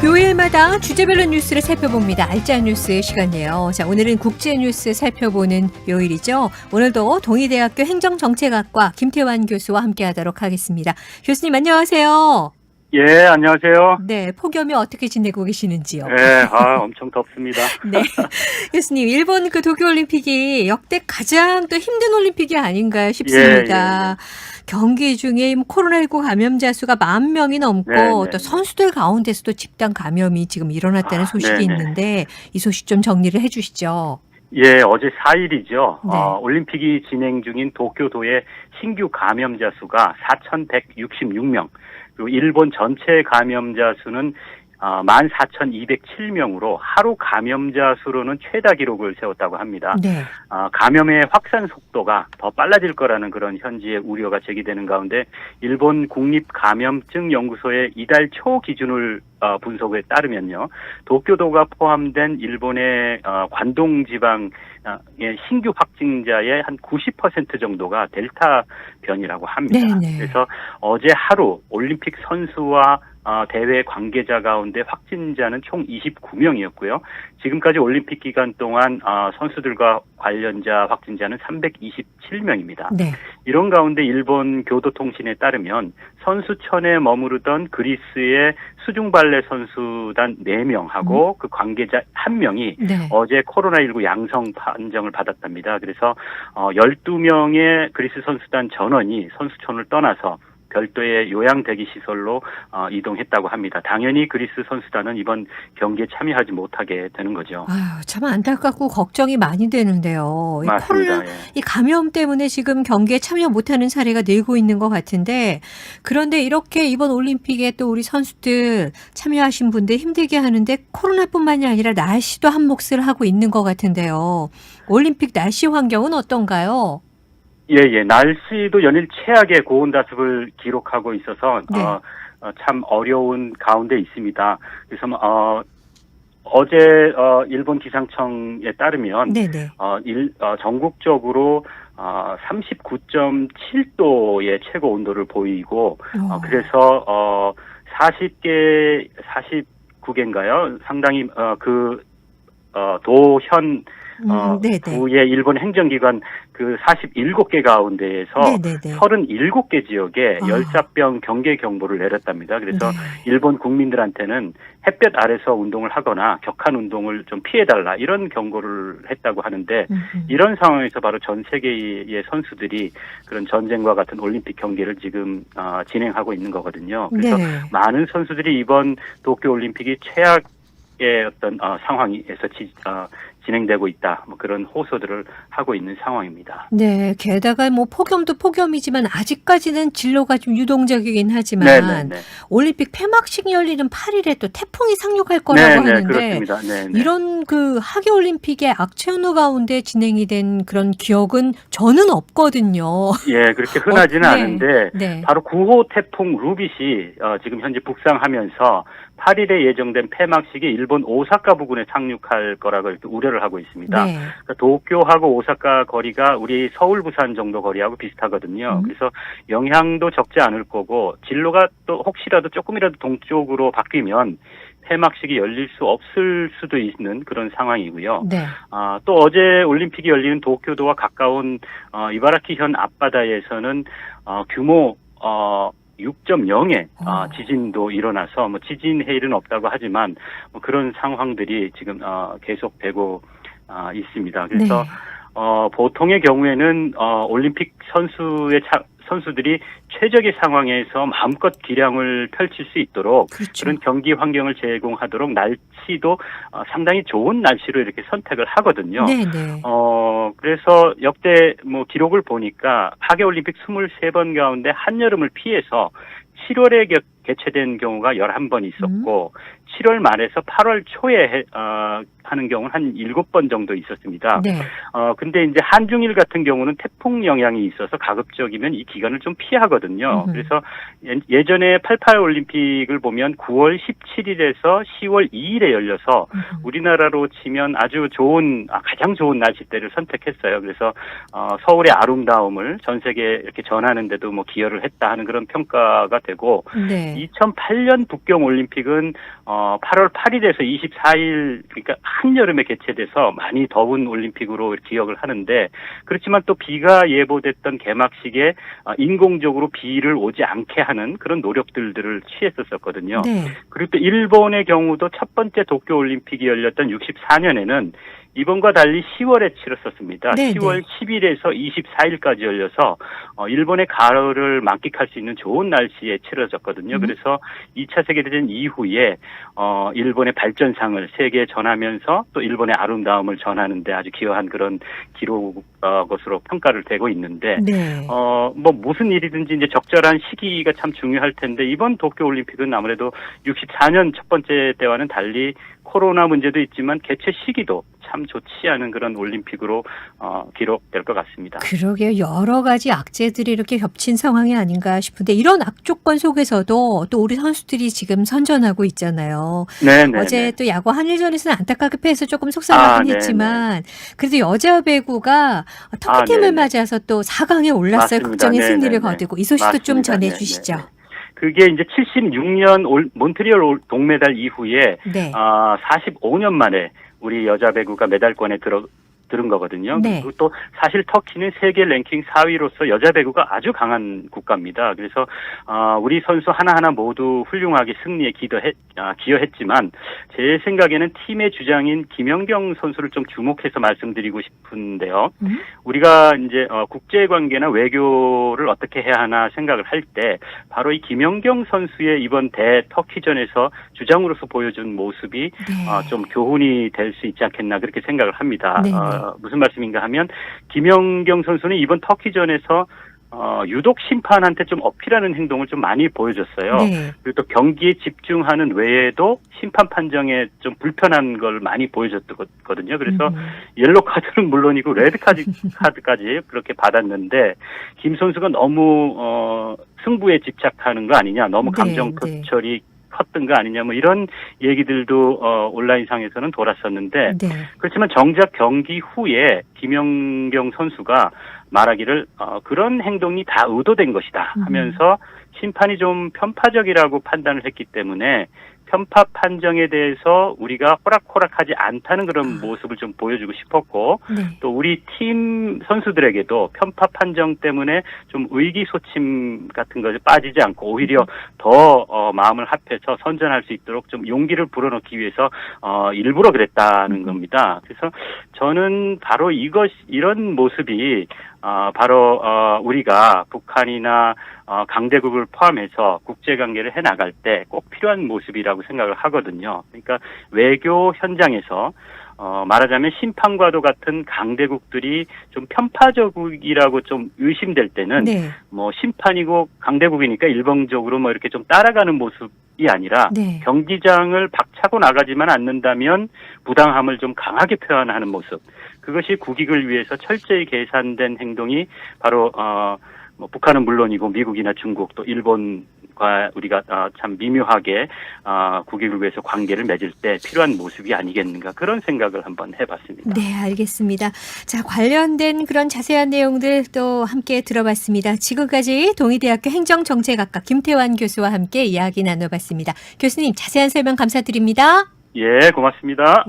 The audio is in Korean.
네, 각 요일마다 주제별로 뉴스를 살펴봅니다. 알짜 뉴스 시간이에요. 자, 오늘은 국제 뉴스 살펴보는 요일이죠. 오늘도 동의대학교 행정정책학과 김태환 교수와 함께하도록 하겠습니다. 교수님 안녕하세요. 예, 안녕하세요. 네, 폭염이 어떻게 지내고 계시는지요? 예, 아, 엄청 덥습니다. 네, 교수님 일본 그 도쿄올림픽이 역대 가장 또 힘든 올림픽이 아닌가 싶습니다. 경기 중에 뭐 코로나19 감염자 수가 만 명이 넘고 네, 네. 또 선수들 가운데서도 집단 감염이 지금 일어났다는 아, 소식이 네, 네. 있는데 이 소식 좀 정리를 해주시죠. 예, 어제 4일이죠. 네. 어, 올림픽이 진행 중인 도쿄도의 신규 감염자 수가 4,166명, 그리고 일본 전체 감염자 수는 어, 14,207명으로 하루 감염자 수로는 최다 기록을 세웠다고 합니다. 네, 어, 감염의 확산 속도가 더 빨라질 거라는 그런 현지의 우려가 제기되는 가운데 일본 국립감염증 연구소의 이달 초 기준을 어, 분석에 따르면요 도쿄도가 포함된 일본의 어, 관동 지방의 신규 확진자의 한 90% 정도가 델타 변이라고 합니다. 네네. 그래서 어제 하루 올림픽 선수와 어, 대회 관계자 가운데 확진자는 총 29명이었고요. 지금까지 올림픽 기간 동안 어, 선수들과 관련자 확진자는 327명입니다. 네, 이런 가운데 일본 교도통신에 따르면 선수촌에 머무르던 그리스의 수중발레 선수단 4명하고 그 관계자 1명이 네. 어제 코로나19 양성 판정을 받았답니다. 그래서 어 12명의 그리스 선수단 전원이 선수촌을 떠나서 별도의 요양 대기 시설로 어, 이동했다고 합니다. 당연히 그리스 선수단은 이번 경기에 참여하지 못하게 되는 거죠. 아유, 참 안타깝고 걱정이 많이 되는데요. 이 코로나 맞습니다. 예. 이 감염 때문에 지금 경기에 참여 못하는 사례가 늘고 있는 것 같은데 그런데 이렇게 이번 올림픽에 또 우리 선수들 참여하신 분들 힘들게 하는데 코로나뿐만이 아니라 날씨도 한 몫을 하고 있는 것 같은데요. 올림픽 날씨 환경은 어떤가요? 예, 예. 날씨도 연일 최악의 고온 다습을 기록하고 있어서 네. 어, 어, 참 어려운 가운데 있습니다. 그래서 어, 어제 어, 일본 기상청에 따르면 네네. 어, 일, 어, 전국적으로 어, 39.7도의 최고 온도를 보이고 어, 어, 그래서 어, 40개 49개인가요? 상당히 어, 그 어, 도현 어, 음, 네네. 구의 일본 행정기관 그 47개 가운데에서 네네네. 37개 지역에 아. 열사병 경계 경보를 내렸답니다. 그래서 네. 일본 국민들한테는 햇볕 아래서 운동을 하거나 격한 운동을 좀 피해달라 이런 경고를 했다고 하는데 음, 음. 이런 상황에서 바로 전 세계의 선수들이 그런 전쟁과 같은 올림픽 경기를 지금 어, 진행하고 있는 거거든요. 그래서 네. 많은 선수들이 이번 도쿄 올림픽이 최악 의 어떤 어, 상황에서 지, 어, 진행되고 있다. 뭐 그런 호소들을 하고 있는 상황입니다. 네, 게다가 뭐 폭염도 폭염이지만 아직까지는 진로가 좀 유동적이긴 하지만 네네네. 올림픽 폐막식이 열리는 8일에 또 태풍이 상륙할 거라고 네네 하는데 그렇습니다. 네네. 이런 그 하계 올림픽의 악천후 가운데 진행이 된 그런 기억은 저는 없거든요. 예 그렇게 흔하지는 어, 네. 않은데 네. 바로 9호 태풍 루빗이 어, 지금 현재 북상하면서 8일에 예정된 폐막식이 일본 오사카 부근에 상륙할 거라고 우려를 하고 있습니다. 네. 그러니까 도쿄하고 오사카 거리가 우리 서울 부산 정도 거리하고 비슷하거든요. 음. 그래서 영향도 적지 않을 거고 진로가 또 혹시라도 조금이라도 동쪽으로 바뀌면 폐막식이 열릴 수 없을 수도 있는 그런 상황이고요. 네. 아, 또 어제 올림픽이 열리는 도쿄도와 가까운 어, 이바라키현 앞바다에서는 어, 규모 어, 6.0의 어. 지진도 일어나서 뭐 지진 해일은 없다고 하지만 뭐 그런 상황들이 지금 어, 계속 되고 아, 있습니다. 그래서 네. 어, 보통의 경우에는 어, 올림픽 선수의 차- 선수들이 최적의 상황에서 마음껏 기량을 펼칠 수 있도록 그렇죠. 그런 경기 환경을 제공하도록 날씨도 어, 상당히 좋은 날씨로 이렇게 선택을 하거든요. 네, 네. 어, 그래서 역대 뭐 기록을 보니까 하계 올림픽 23번 가운데 한여름을 피해서 7월에 개- 개최된 경우가 11번 있었고, 7월 말에서 8월 초에 해- 어, 하는 경우는 한 7번 정도 있었습니다. 네. 어, 근데 이제 한중일 같은 경우는 태풍 영향이 있어서 가급적이면 이 기간을 좀 피하거든요. 음흠. 그래서 예- 예전에 88 올림픽을 보면 9월 17일에서 10월 2일에 열려서 음. 우리나라로 치면 아주 좋은 아, 가장 좋은 날씨 때를 선택했어요. 그래서 어, 서울의 아름다움을 전 세계에 이렇게 전하는데도 뭐 기여를 했다 하는 그런 평가가 되고 네. 2008년 북경 올림픽은 어 8월 8일에서 24일 그러니까 한여름에 개최돼서 많이 더운 올림픽으로 기억을 하는데 그렇지만 또 비가 예보됐던 개막식에 어, 인공적으로 비를 오지 않게 하는 그런 노력들을 취했었었거든요. 네. 그리고 또 일본의 경우도 첫 번째 도쿄 올림픽이 열렸던 64년에는 이번과 달리 10월에 치렀었습니다. 네, 10월 10일에서 24일까지 열려서 어, 일본의 가을을 만끽할 수 있는 좋은 날씨에 치러졌거든요. 음. 그래서 2차 세계대전 이후에 어, 일본의 발전상을 세계에 전하면서 또 일본의 아름다움을 전하는데 아주 기여한 그런 기록 어, 것으로 평가를 되고 있는데 네. 어, 뭐, 무슨 일이든지 이제 적절한 시기가 참 중요할 텐데, 이번 도쿄 올림픽은 아무래도 64년 첫 번째 때와는 달리 코로나 문제도 있지만 개최 시기도 참 좋지 않은 그런 올림픽으로, 어, 기록될 것 같습니다. 그러게요. 여러 가지 악재들이 이렇게 겹친 상황이 아닌가 싶은데 이런 악조건 속에서도 또 우리 선수들이 지금 선전하고 있잖아요. 네네. 어제 또 야구 한일전에서는 안타깝게 패해서 조금 속상하긴 아, 네네. 했지만 그래도 여자 배구가 터키팀을 아. 맞아서 또 4강에 올랐어요. 맞습니다. 네네네. 승리를 거두고 이 소식도 좀 맞습니다. 전해주시죠. 네네. 그게 이제 76년 올, 몬트리올 올- 동메달 이후에 네. 아, 45년 만에 우리 여자 배구가 메달권에 들어 들은 거거든요. 네. 그리고 또 사실 터키는 세계 랭킹 4위로서 여자 배구가 아주 강한 국가입니다. 그래서 어, 우리 선수 하나하나 모두 훌륭하게 승리에 기도해, 아, 기여했지만 제 생각에는 팀의 주장인 김연경 선수를 좀 주목해서 말씀드리고 싶은데요. 음? 우리가 이제 어, 국제 관계나 외교를 어떻게 해야 하나 생각을 할 때 바로 이 김연경 선수의 이번 대 터키전에서 주장으로서 보여준 모습이 네. 어, 좀 교훈이 될 수 있지 않겠나 그렇게 생각을 합니다. 네네. 어, 무슨 말씀인가 하면 김연경 선수는 이번 터키전에서 어, 유독 심판한테 좀 어필하는 행동을 좀 많이 보여줬어요. 네. 그리고 또 경기에 집중하는 외에도 심판 판정에 좀 불편한 걸 많이 보여줬거든요. 그래서 음. 옐로 카드는 물론이고 레드 카드, 카드까지 그렇게 받았는데 김 선수가 너무 어, 승부에 집착하는 거 아니냐, 너무 네, 감정 네. 표출이 컸던 거 아니냐, 뭐 이런 얘기들도 어, 온라인상에서는 돌았었는데 네. 그렇지만 정작 경기 후에 김연경 선수가 말하기를 어, 그런 행동이 다 의도된 것이다 음. 하면서 심판이 좀 편파적이라고 판단을 했기 때문에 편파 판정에 대해서 우리가 호락호락하지 않다는 그런 아. 모습을 좀 보여주고 싶었고 네. 또 우리 팀 선수들에게도 편파 판정 때문에 좀 의기소침 같은 것에 빠지지 않고 오히려 더 어, 마음을 합해서 선전할 수 있도록 좀 용기를 불어넣기 위해서 어, 일부러 그랬다는 음. 겁니다. 그래서 저는 바로 이것 이런 모습이 어, 바로 어, 우리가 북한이나 어, 강대국을 포함해서 국제 관계를 해 나갈 때 꼭 필요한 모습이라고 생각을 하거든요. 그러니까 외교 현장에서 어, 말하자면 심판과도 같은 강대국들이 좀 편파적이라고 좀 의심될 때는 네. 뭐 심판이고 강대국이니까 일방적으로 뭐 이렇게 좀 따라가는 모습이 아니라 네. 경기장을 박차고 나가지만 않는다면 부당함을 좀 강하게 표현하는 모습. 그것이 국익을 위해서 철저히 계산된 행동이 바로 어, 뭐 북한은 물론이고 미국이나 중국 또 일본과 우리가 어, 참 미묘하게 어, 국익을 위해서 관계를 맺을 때 필요한 모습이 아니겠는가 그런 생각을 한번 해봤습니다. 네, 알겠습니다. 자, 관련된 그런 자세한 내용들 또 함께 들어봤습니다. 지금까지 동의대학교 행정정책학과 김태환 교수와 함께 이야기 나눠봤습니다. 교수님, 자세한 설명 감사드립니다. 예, 고맙습니다.